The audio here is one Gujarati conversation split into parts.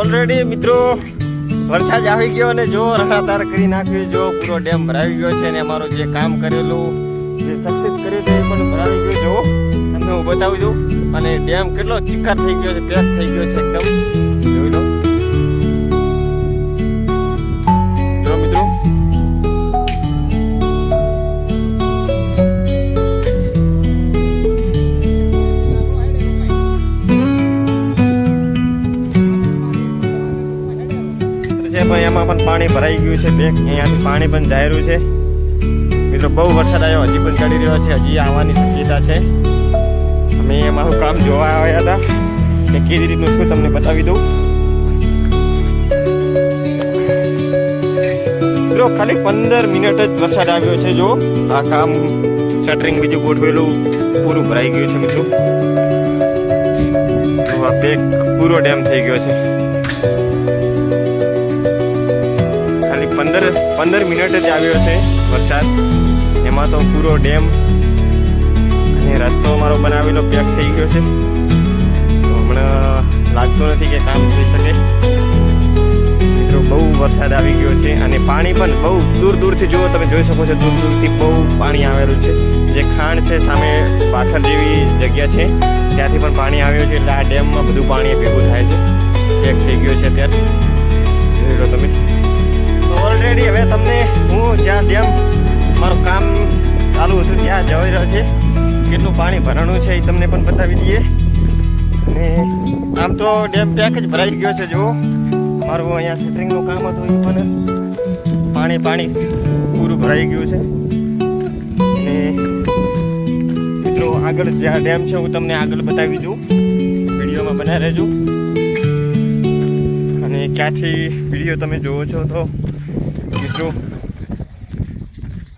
ઓલરેડી મિત્રો, વરસાદ આવી ગયો અને જો રસાતાર કરી નાખ્યું, જો પૂરો ડેમ ભરાવી ગયો છે અને અમારું જે કામ કરેલું, જે સક્સેસ કર્યું એ પણ ભરાવી ગયો જો તમને હું બતાવું છું, અને ડેમ કેટલો ચિક્કાર થઈ ગયો છે પેક થઈ ગયો છે એકદમ. છે, પણ એમાં પણ પાણી ભરાઈ ગયું છે બેક અહીંયાથી પાણી પણ જાહેરું છે. મિત્રો, બહુ વરસાદ આવ્યો, હજી પણ ચડી રહ્યો છે, હજી આવવાની શક્યતા છે. અમે અમારું કામ જોવા આવ્યા હતા? કે કેવી રીતનું છું, તમને બતાવી દઉં. મિત્રો, ખાલી પંદર મિનિટ જ વરસાદ આવ્યો છે, જો. આ કામ શટરિંગ બીજું ગોઠવેલું પૂરું ભરાઈ ગયું છે, મિત્રો. આ પેક પૂરો ડેમ થઈ ગયો છે. પંદર પંદર મિનિટ જ આવ્યો છે વરસાદ. એમાં તો પૂરો ડેમ અને રસ્તો અમારો બનાવેલો પેક થઈ ગયો છે. હમણાં લાગતું નથી કે કામ થઈ શકે. મિત્રો, બહુ વરસાદ આવી ગયો છે અને પાણી પણ બહુ દૂર દૂરથી જુઓ તમે જોઈ શકો છો, દૂર દૂરથી બહુ પાણી આવેલું છે. જે ખાણ છે, સામે પાથર જેવી જગ્યા છે, ત્યાંથી પણ પાણી આવ્યું છે. એટલે આ ડેમમાં બધું પાણી ભેગું થાય છે. પેક થઈ ગયો છે અત્યારે. જોઈ લો તમે. ઓલરેડી હવે તમને હું જ્યાં ડેમ મારું કામ ચાલુ હતું ત્યાં જઈ રહ્યો છે. કેટલું પાણી ભરાણું છે એ તમને પણ બતાવી દઈએ. અને આમ તો ડેમ પેક જ ભરાઈ ગયો છે, જુઓ. મારું અહીંયા સેટરિંગનું કામ હતું એ પણ પાણી પાણી પૂરું ભરાઈ ગયું છે. અને મિત્રો આગળ જ્યાં ડેમ છે હું તમને આગળ બતાવી દઉં. વિડીયોમાં બનાવી રહેજો. અને ક્યાંથી વીડિયો તમે જોવો છો તો મિત્રો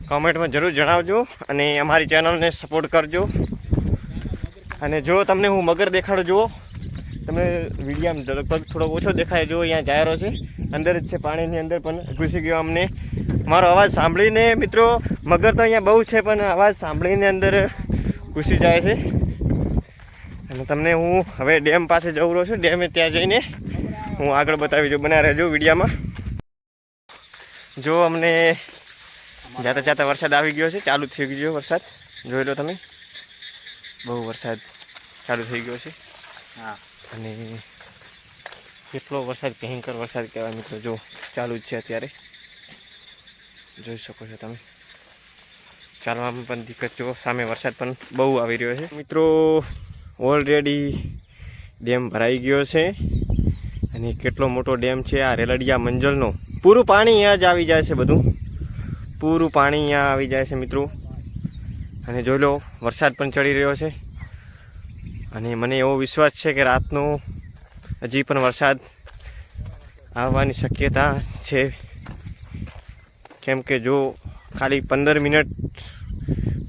કોમેન્ટમાં જરૂર જણાવજો અને અમારી ચેનલને સપોર્ટ કરજો. અને જો તમને હું મગર દેખાડો, જુઓ. તમે વિડીયામાં લગભગ થોડો ઓછો દેખાય, જુઓ, અહીંયા જાહેરો છે. અંદર જ છે, પાણીની અંદર પણ ઘૂસી ગયો અમને. મારો અવાજ સાંભળીને મિત્રો, મગર તો અહીંયા બહુ છે, પણ અવાજ સાંભળીને અંદર ઘૂસી જાય છે. અને તમને હું હવે ડેમ પાસે જવું રહ્યો છું, ડેમે ત્યાં જઈને હું આગળ બતાવી જો, બના રહેજો વિડીયામાં. જો અમને જાતા જાતા વરસાદ આવી ગયો છે ચાલુ થઈ ગયો વરસાદ. જોઈ લો તમે. બહુ વરસાદ ચાલુ થઈ ગયો છે. હા. અને કેટલો વરસાદ ભયંકર વરસાદ કહેવાય મિત્રો. જો ચાલુ જ છે અત્યારે. જોઈ શકો છો તમે. ચાલવામાં પણ દિક્કત જો સામે વરસાદ પણ બહુ આવી રહ્યો છે. મિત્રો ઓલરેડી ડેમ ભરાઈ ગયો છે. અને કેટલો મોટો ડેમ છે આ રેલડિયા મંજલનો. પૂરું પાણી અહીંયા જ આવી જાય છે બધું. પૂરું પાણી અહીંયા આવી જાય છે મિત્રો. અને જોઈ લો, વરસાદ પણ ચડી રહ્યો છે. અને મને એવો વિશ્વાસ છે કે રાતનો હજી પણ વરસાદ આવવાની શક્યતા છે. કેમ કે જો ખાલી પંદર મિનિટ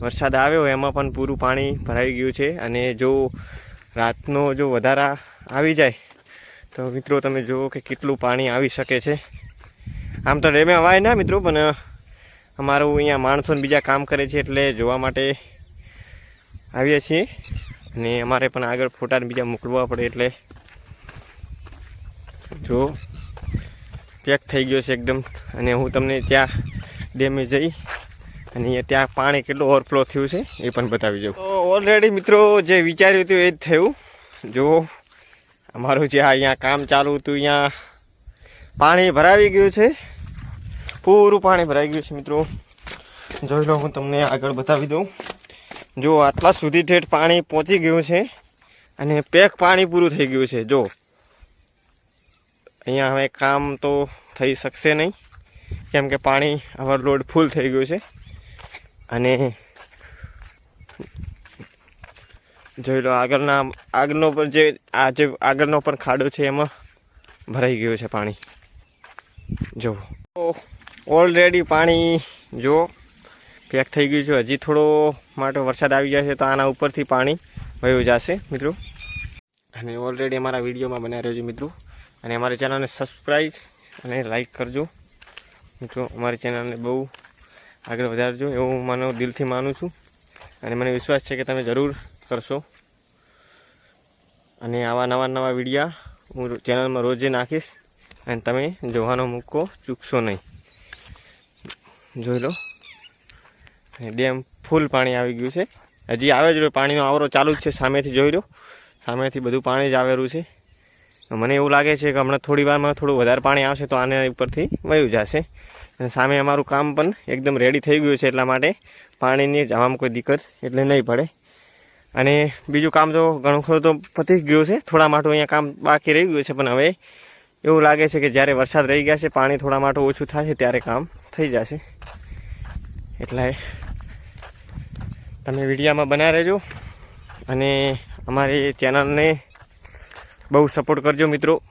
વરસાદ આવ્યો, એમાં પણ પૂરું પાણી ભરાઈ ગયું છે. અને જો રાતનો જો વધારા આવી જાય, તો મિત્રો તમે જુઓ કે કેટલું પાણી આવી શકે છે. આમ તો ડેમે અવાય ના મિત્રો, પણ અમારું અહીંયા માણસો બીજા કામ કરે છે એટલે જોવા માટે આવીએ છીએ. અને અમારે પણ આગળ ફોટા બીજા મોકલવા પડે એટલે જો, પેક થઈ ગયો છે એકદમ. અને હું તમને ત્યાં ડેમે જઈ અને ત્યાં પાણી કેટલું ઓવરફ્લો થયું છે એ પણ બતાવી જાઉં ઓલરેડી મિત્રો જે વિચાર્યું હતું એ જ થયું. જો, અમારું જે અહીંયા કામ ચાલુ હતું, અહીંયા પાણી ભરાવી ગયું છે. પૂરું પાણી ભરાઈ ગયું છે, મિત્રો. જોઈ લો, હું તમને આગળ બતાવી દઉં. જો, આટલા સુધી ઠેઠ પાણી પહોંચી ગયું છે અને પેક પાણી પૂરું થઈ ગયું છે, જો. અહીંયા હવે કામ તો થઈ શકશે નહીં, કેમ કે પાણી ઓવરલોડ ફૂલ થઈ ગયું છે. અને જોઈ લો, આગળના, આગળનો પણ જે, આ જે આગળનો પણ ખાડો છે, એમાં ભરાઈ ગયું છે પાણી. જો. ઓલરેડી પાણી જો પેક થઈ ગયું છે. હજી થોડો માટે વરસાદ આવી જશે તો આના ઉપરથી પાણી વયું જશે, મિત્રો. અને ઓલરેડી અમારા વિડીયોમાં બનાવી રહેજો, મિત્રો. અને અમારી ચેનલને સબસ્ક્રાઈબ અને લાઈક કરજો. મિત્રો, અમારી ચેનલને બહુ આગળ વધારજો. એવું હું માનો દિલથી માનું છું. અને મને વિશ્વાસ છે કે તમે જરૂર કરશો. અને આવા નવા નવા વિડીયા હું ચેનલમાં રોજે નાખીશ. અને તમે જોવાનો મૂકો ચૂકશો નહીં. જોઈ લો. ડેમ ફૂલ પાણી આવી ગયું છે. હજી આવે જ રહ્યો, પાણીનો આવરો ચાલુ જ છે, સામેથી જોઈ લો. સામેથી બધું પાણી જ આવેલું છે. મને એવું લાગે છે કે હમણાં થોડી વારમાં થોડું વધારે પાણી આવશે તો આને ઉપરથી વયું જશે. અને સામે અમારું કામ પણ એકદમ રેડી થઈ ગયું છે એટલા માટે પાણીની જવામાં કોઈ દિક્કત એટલે નહીં પડે. અને બીજું કામ તો ઘણું ખરું તો પતી ગયું છે, થોડા માટું અહીંયા કામ બાકી રહી ગયું છે, પણ હવે એવું લાગે છે કે જ્યારે વરસાદ રહી ગયા છે, પાણી થોડા માટું ઓછું થશે ત્યારે કામ. થઈ જશે. એટલે તમે વિડીયામાં બના રહેજો અને અમારી ચેનલને બહુ સપોર્ટ કરજો મિત્રો.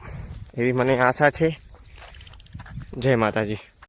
એવી મને આશા છે. જય માતાજી.